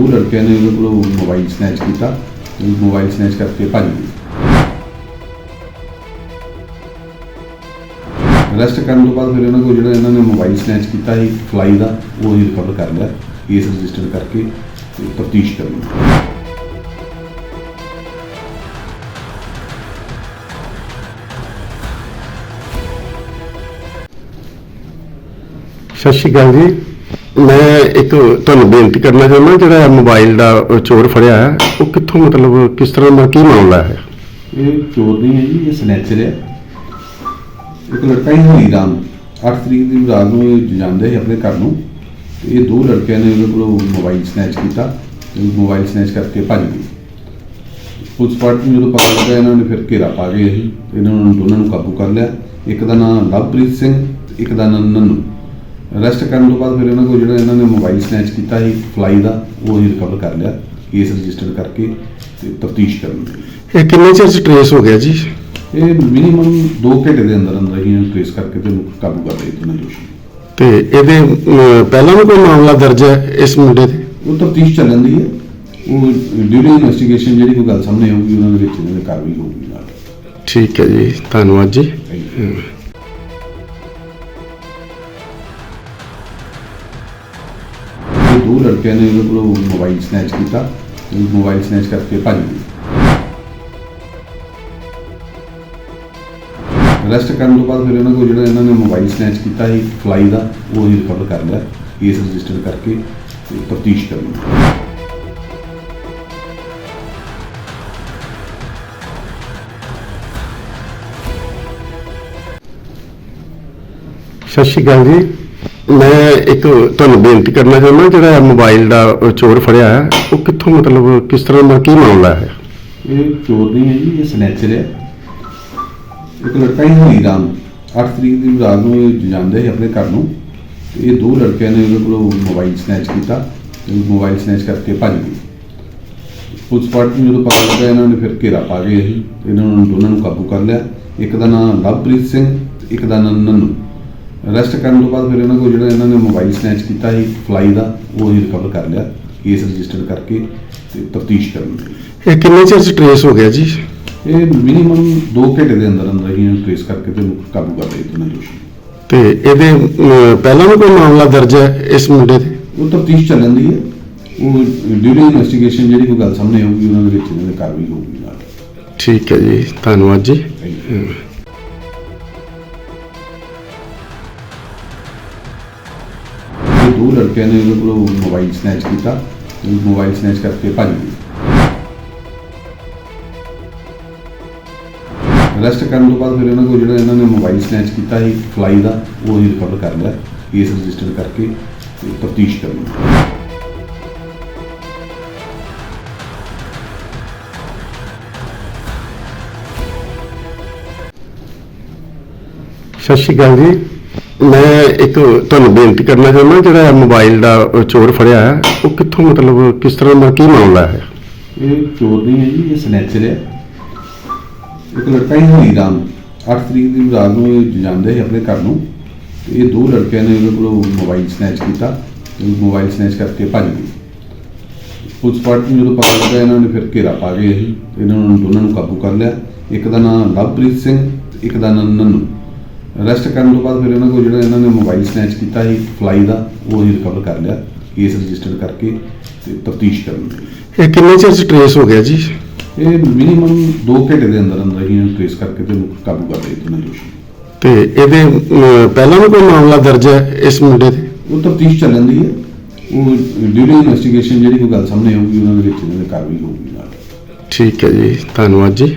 ਦੋ ਲੜਕਿਆਂ ਨੇ ਉਹਦੇ ਕੋਲੋਂ ਮੋਬਾਈਲ ਸਨੈਚ ਕੀਤਾ। ਤੇ ਮੋਬਾਈਲ ਸਨੈਚ ਕਰਕੇ ਭੱਜ ਗਏ। ਅਰੈਸਟ ਕਰਨ ਤੋਂ ਬਾਅਦ ਫਿਰ ਇਹਨਾਂ ਕੋਲ ਜਿਹੜਾ ਇਹਨਾਂ ਨੇ ਮੋਬਾਈਲ ਸਨੈਚ ਕੀਤਾ ਸੀ ਫਲਾਈ ਦਾ, ਉਹ ਹੀ ਰਿਕਵਰ ਕਰ ਲਿਆ। ਕੇਸ ਰਜਿਸਟਰ ਕਰਕੇ ਤਫਤੀਸ਼ ਕਰਨੀ ਸਤਿ ਸ਼੍ਰੀ ਅਕਾਲ ਜੀ। ਇੱਕ ਤੁਹਾਨੂੰ ਬੇਨਤੀ ਕਰਨਾ ਚਾਹੁੰਦਾ, ਜਿਹੜਾ ਮੋਬਾਈਲ ਦਾ ਚੋਰ ਫੜਿਆ ਹੈ, ਉਹ ਕਿੱਥੋਂ ਮਤਲਬ ਕਿਸ ਤਰ੍ਹਾਂ ਦਾ ਕੀ ਮਾਮਲਾ ਹੈ? ਇਹ ਚੋਰ ਨਹੀਂ ਹੈ ਜੀ, ਇਹ ਸਨੈਚਰ ਹੈ। ਇੱਕ ਲੜਕਾ ਹੀ ਹਰੀਰਾਮ 8 ਤਰੀਕ ਦੀ ਰਾਤ ਨੂੰ ਇਹ ਜਾਂਦੇ ਸੀ ਆਪਣੇ ਘਰ ਨੂੰ। ਤੇ ਇਹ ਦੋ ਲੜਕਿਆਂ ਨੇ ਉਹਦੇ ਕੋਲੋਂ ਮੋਬਾਈਲ ਸਨੈਚ ਕੀਤਾ ਤੇ ਮੋਬਾਈਲ ਸਨੈਚ ਕਰਕੇ ਭੱਜ ਗਏ। ਪੁਲਿਸ ਪਾਰਟੀ ਨੂੰ ਜਦੋਂ ਪਤਾ ਲੱਗਾ, ਇਹਨਾਂ ਨੇ ਫਿਰ ਘੇਰਾ ਪਾ ਕੇ ਅਸੀਂ ਇਹਨਾਂ ਨੂੰ ਦੋਨਾਂ ਨੂੰ ਕਾਬੂ ਕਰ ਲਿਆ। ਇੱਕ ਦਾ ਨਾਮ ਲਵਪ੍ਰੀਤ ਸਿੰਘ ਤੇ ਇੱਕ ਦਾ ਨਾਮ ਨੰਨੂ। ਅਰੈਸਟ ਕਰਨ ਤੋਂ ਬਾਅਦ ਫਿਰ ਇਹਨਾਂ ਕੋਲ ਜਿਹੜਾ ਇਹਨਾਂ ਨੇ ਮੋਬਾਈਲ ਸਨੈਚ ਕੀਤਾ ਸੀ ਫਲਾਈ ਦਾ ਉਹ ਹੀ ਰਿਕਵਰ ਕਰ ਲਿਆ ਕੇਸ ਰਜਿਸਟਰ ਕਰਕੇ ਤੇ ਤਫਤੀਸ਼ ਕਰਨੀ ਇਹ ਕਿੰਨੇ ਚਿਰ ਚ ਟ੍ਰੇਸ ਹੋ ਗਿਆ ਜੀ? ਇਹ ਮਿਨੀਮਮ 2 ਘੰਟੇ ਦੇ ਅੰਦਰ ਅੰਦਰ ਹੀ ਇਹਨੂੰ ਟ੍ਰੇਸ ਕਰਕੇ ਤੇ ਇਹਨੂੰ ਕਾਬੂ ਕਰ ਲਏ ਦੋਨਾਂ ਦੋਸ਼ੀ ਤੇ ਇਹਦੇ ਅਮ, ਪਹਿਲਾਂ ਵੀ ਕੋਈ ਮਾਮਲਾ ਦਰਜ ਹੈ ਇਸ ਮੁੰਡੇ ਤੇ? ਉਹ ਤਫਤੀਸ਼ ਚੱਲਣ ਦੀ ਹੈ। ਉਹ ਡਿਊਰਿੰਗ ਇਨਵੈਸਟੀਗੇਸ਼ਨ ਜਿਹੜੀ ਕੋਈ ਗੱਲ ਸਾਹਮਣੇ ਆਊਗੀ ਉਹਨਾਂ ਦੇ ਵਿੱਚ ਇਹਨਾਂ ਦੀ ਕਾਰਵਾਈ ਹੋਊਗੀ ਨਾਲ। ਠੀਕ ਹੈ ਜੀ ਧੰਨਵਾਦ ਜੀ. ਦੋ ਲੜਕਿਆਂ ਨੇ ਉਹਦੇ ਕੋਲੋਂ ਮੋਬਾਈਲ ਸਨੈਚ ਕੀਤਾ। ਤੇ ਮੋਬਾਈਲ ਸਨੈਚ ਕਰਕੇ ਭੱਜ ਗਏ ਅਰੈਸਟ ਕਰਨ ਤੋਂ ਬਾਅਦ ਫਿਰ ਇਹਨਾਂ ਕੋਲ ਜਿਹੜਾ ਇਹਨਾਂ ਨੇ ਮੋਬਾਈਲ ਸਨੈਚ ਕੀਤਾ ਸੀ ਫਲਾਈ ਦਾ, ਉਹ ਹੀ ਰਿਕਵਰ ਕਰ ਲਿਆ। ਕੇਸ ਰਜਿਸਟਰ ਕਰਕੇ ਤੇ ਤਫਤੀਸ਼ ਕਰਨੀ ਸਤਿ ਸ਼੍ਰੀ ਅਕਾਲ ਜੀ। ਮੈਂ ਇੱਕ ਤੁਹਾਨੂੰ ਬੇਨਤੀ ਕਰਨਾ ਚਾਹੁੰਦਾ, ਜਿਹੜਾ ਮੋਬਾਈਲ ਦਾ ਚੋਰ ਫੜਿਆ ਹੈ, ਉਹ ਕਿੱਥੋਂ ਮਤਲਬ ਕਿਸ ਤਰ੍ਹਾਂ ਦਾ ਕੀ ਮਾਮਲਾ ਹੈ? ਇਹ ਚੋਰ ਨਹੀਂ ਹੈ ਜੀ, ਇਹ ਸਨੈਚਰ ਹੈ। ਇੱਕ ਲੜਕਾ ਹੀ ਹਰੀ ਰਾਮ 8 ਤਰੀਕ ਦੀ ਰਾਤ ਨੂੰ ਇਹ ਜਾਂਦੇ ਸੀ ਆਪਣੇ ਘਰ ਨੂੰ। ਤੇ ਇਹ ਦੋ ਲੜਕਿਆਂ ਨੇ ਉਹਦੇ ਕੋਲੋਂ ਮੋਬਾਈਲ ਸਨੈਚ ਕੀਤਾ ਤੇ ਮੋਬਾਈਲ ਸਨੈਚ ਕਰਕੇ ਭੱਜ ਗਏ। ਪੁਲਿਸ ਪਾਰਟੀ ਨੂੰ ਜਦੋਂ ਪਤਾ ਲੱਗਾ, ਇਹਨਾਂ ਨੇ ਫਿਰ ਘੇਰਾ ਪਾ ਕੇ ਅਸੀਂ ਇਹਨਾਂ ਨੂੰ ਦੋਨਾਂ ਨੂੰ ਕਾਬੂ ਕਰ ਲਿਆ। ਇੱਕ ਦਾ ਨਾਮ ਲਵਪ੍ਰੀਤ ਸਿੰਘ ਤੇ ਇੱਕ ਦਾ ਨਾਮ ਨੰਨੂ। ਅਰੈਸਟ ਕਰਨ ਤੋਂ ਬਾਅਦ ਫਿਰ ਇਹਨਾਂ ਕੋਲ ਜਿਹੜਾ ਇਹਨਾਂ ਨੇ ਮੋਬਾਈਲ ਸਨੈਚ ਕੀਤਾ ਸੀ ਫਲਾਈ ਦਾ ਉਹ ਹੀ ਰਿਕਵਰ ਕਰ ਲਿਆ ਕੇਸ ਰਜਿਸਟਰ ਕਰਕੇ ਤੇ ਤਫਤੀਸ਼ ਕਰਨੀ ਇਹ ਕਿੰਨੇ ਚਿਰ ਚ ਟ੍ਰੇਸ ਹੋ ਗਿਆ ਜੀ? ਇਹ ਮਿਨੀਮਮ 2 ਘੰਟੇ ਦੇ ਅੰਦਰ ਅੰਦਰ ਹੀ ਇਹਨੂੰ ਟ੍ਰੇਸ ਕਰਕੇ ਤੇ ਇਹਨੂੰ ਕਾਬੂ ਕਰ ਲਏ ਦੋਨਾਂ ਦੋਸ਼ੀ ਤੇ ਇਹਦੇ ਅਮ, ਪਹਿਲਾਂ ਵੀ ਕੋਈ ਮਾਮਲਾ ਦਰਜ ਹੈ ਇਸ ਮੁੰਡੇ ਤੇ? ਉਹ ਤਫਤੀਸ਼ ਚੱਲਣ ਦੀ ਹੈ। ਉਹ ਡਿਊਰਿੰਗ ਇਨਵੈਸਟੀਗੇਸ਼ਨ ਜਿਹੜੀ ਕੋਈ ਗੱਲ ਸਾਹਮਣੇ ਆਊਗੀ ਉਹਨਾਂ ਦੇ ਵਿੱਚ ਇਹਨਾਂ ਦੀ ਕਾਰਵਾਈ ਹੋਊਗੀ ਨਾਲ। ਠੀਕ ਹੈ ਜੀ ਧੰਨਵਾਦ ਜੀ. ਲੜਕਿਆਂ ਨੇ ਉਹਦੇ ਕੋਲੋਂ ਮੋਬਾਈਲ ਸਨੈਚ ਕੀਤਾ ਤੇ ਮੋਬਾਈਲ ਸਨੈਚ ਕਰਕੇ ਭੱਜ ਗਏ। ਅਰੈਸਟ ਕਰਨ ਤੋਂ ਬਾਅਦ ਫਿਰ ਇਹਨਾਂ ਕੋਲ ਜਿਹੜਾ ਇਹਨਾਂ ਨੇ ਮੋਬਾਈਲ ਸਨੈਚ ਕੀਤਾ ਸੀ ਫਲਾਈ ਦਾ, ਉਹ ਹੀ ਰਿਕਵਰ ਕਰ ਲਿਆ ਕੇਸ ਰਜਿਸਟਰ ਕਰਕੇ ਤਫਤੀਸ਼ ਕਰਨੀ ਸਤਿ ਸ਼੍ਰੀ ਅਕਾਲ ਜੀ। ਮੈਂ ਇੱਕ ਤੁਹਾਨੂੰ ਬੇਨਤੀ ਕਰਨਾ ਚਾਹੁੰਦਾ, ਜਿਹੜਾ ਮੋਬਾਈਲ ਦਾ ਚੋਰ ਫੜਿਆ ਹੈ, ਉਹ ਕਿੱਥੋਂ ਮਤਲਬ ਕਿਸ ਤਰ੍ਹਾਂ ਦਾ ਕੀ ਮਾਮਲਾ ਹੈ? ਇਹ ਚੋਰ ਨਹੀਂ ਹੈ ਜੀ, ਇਹ ਸਨੈਚਰ ਹੈ। ਇੱਕ ਲੜਕਾ ਹੀ ਹਰੀਰਾਮ 8 ਤਰੀਕ ਦੀ ਰਾਤ ਨੂੰ ਇਹ ਜਾਂਦੇ ਸੀ ਆਪਣੇ ਘਰ ਨੂੰ। ਤੇ ਇਹ ਦੋ ਲੜਕਿਆਂ ਨੇ ਉਹਦੇ ਕੋਲੋਂ ਮੋਬਾਈਲ ਸਨੈਚ ਕੀਤਾ ਤੇ ਮੋਬਾਈਲ ਸਨੈਚ ਕਰਕੇ ਭੱਜ ਗਏ। ਪੁਲਿਸ ਪਾਰਟੀ ਨੂੰ ਜਦੋਂ ਪਤਾ ਲੱਗਾ, ਇਹਨਾਂ ਨੇ ਫਿਰ ਘੇਰਾ ਪਾ ਕੇ ਅਸੀਂ ਇਹਨਾਂ ਨੂੰ ਦੋਨਾਂ ਨੂੰ ਕਾਬੂ ਕਰ ਲਿਆ। ਇੱਕ ਦਾ ਨਾਮ ਲਵਪ੍ਰੀਤ ਸਿੰਘ ਤੇ ਇੱਕ ਦਾ ਨਾਮ ਨੰਨੂ। ਅਰੈਸਟ ਕਰਨ ਤੋਂ ਬਾਅਦ ਫਿਰ ਇਹਨਾਂ ਕੋਲ ਜਿਹੜਾ ਇਹਨਾਂ ਨੇ ਮੋਬਾਈਲ ਸਨੈਚ ਕੀਤਾ ਸੀ ਫਲਾਈ ਦਾ ਉਹ ਹੀ ਰਿਕਵਰ ਕਰ ਲਿਆ ਕੇਸ ਰਜਿਸਟਰ ਕਰਕੇ ਤੇ ਤਫਤੀਸ਼ ਕਰਨੀ ਇਹ ਕਿੰਨੇ ਚਿਰ ਚ ਟ੍ਰੇਸ ਹੋ ਗਿਆ ਜੀ? ਇਹ ਮਿਨੀਮਮ 2 ਘੰਟੇ ਦੇ ਅੰਦਰ ਅੰਦਰ ਹੀ ਇਹਨੂੰ ਟ੍ਰੇਸ ਕਰਕੇ ਤੇ ਇਹਨੂੰ ਕਾਬੂ ਕਰ ਲਏ ਦੋਨਾਂ ਦੋਸ਼ੀ ਤੇ ਇਹਦੇ ਅਮ, ਪਹਿਲਾਂ ਵੀ ਕੋਈ ਮਾਮਲਾ ਦਰਜ ਹੈ ਇਸ ਮੁੰਡੇ ਤੇ? ਉਹ ਤਫਤੀਸ਼ ਚੱਲਣ ਦੀ ਹੈ। ਉਹ ਡਿਊਰਿੰਗ ਇਨਵੈਸਟੀਗੇਸ਼ਨ ਜਿਹੜੀ ਕੋਈ ਗੱਲ ਸਾਹਮਣੇ ਆਊਗੀ ਉਹਨਾਂ ਦੇ ਵਿੱਚ ਇਹਨਾਂ ਦੀ ਕਾਰਵਾਈ ਹੋਊਗੀ ਨਾਲ। ਠੀਕ ਹੈ ਜੀ ਧੰਨਵਾਦ ਜੀ.